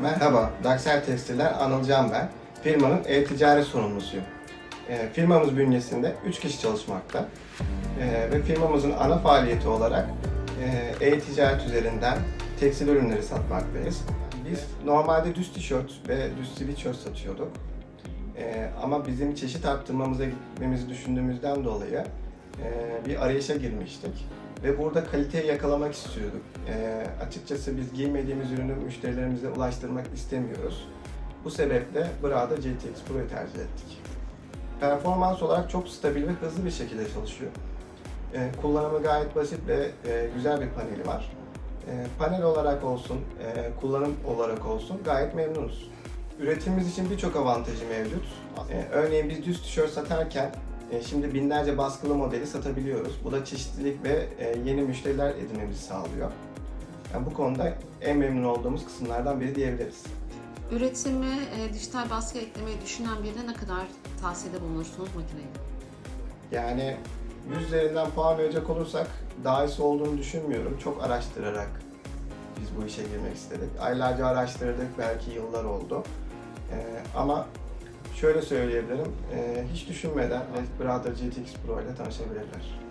Merhaba, Daksel Tekstil'den Anılcan ben. Firmanın e-ticaret sorumlusuyum. E, firmamız bünyesinde 3 kişi çalışmakta. E, ve firmamızın ana faaliyeti olarak e, e-ticaret üzerinden tekstil ürünleri satmaktayız. Biz normalde düz tişört ve düz sweatshirt satıyorduk. E, ama bizim çeşit arttırmamıza gitmemizi düşündüğümüzden dolayı e, bir arayışa girmiştik. Ve burada kaliteyi yakalamak istiyorduk. E, açıkçası biz giymediğimiz ürünü müşterilerimize ulaştırmak istemiyoruz. Bu sebeple Brada GTX Pro'yu tercih ettik. Performans olarak çok stabil ve hızlı bir şekilde çalışıyor. E, kullanımı gayet basit ve e, güzel bir paneli var. E, panel olarak olsun, e, kullanım olarak olsun gayet memnunuz. Üretimimiz için birçok avantajı mevcut. E, örneğin biz düz tişört satarken şimdi binlerce baskılı modeli satabiliyoruz. Bu da çeşitlilik ve e, yeni müşteriler edinmemizi sağlıyor. Yani bu konuda en memnun olduğumuz kısımlardan biri diyebiliriz. Üretimi e, dijital baskı eklemeyi düşünen birine ne kadar tavsiyede bulunursunuz makineyi? Yani 100 üzerinden puan verecek olursak daha iyisi olduğunu düşünmüyorum. Çok araştırarak biz bu işe girmek istedik. Aylarca araştırdık, belki yıllar oldu. Ee, ama şöyle söyleyebilirim, hiç düşünmeden Red Brother GTX Pro ile tanışabilirler.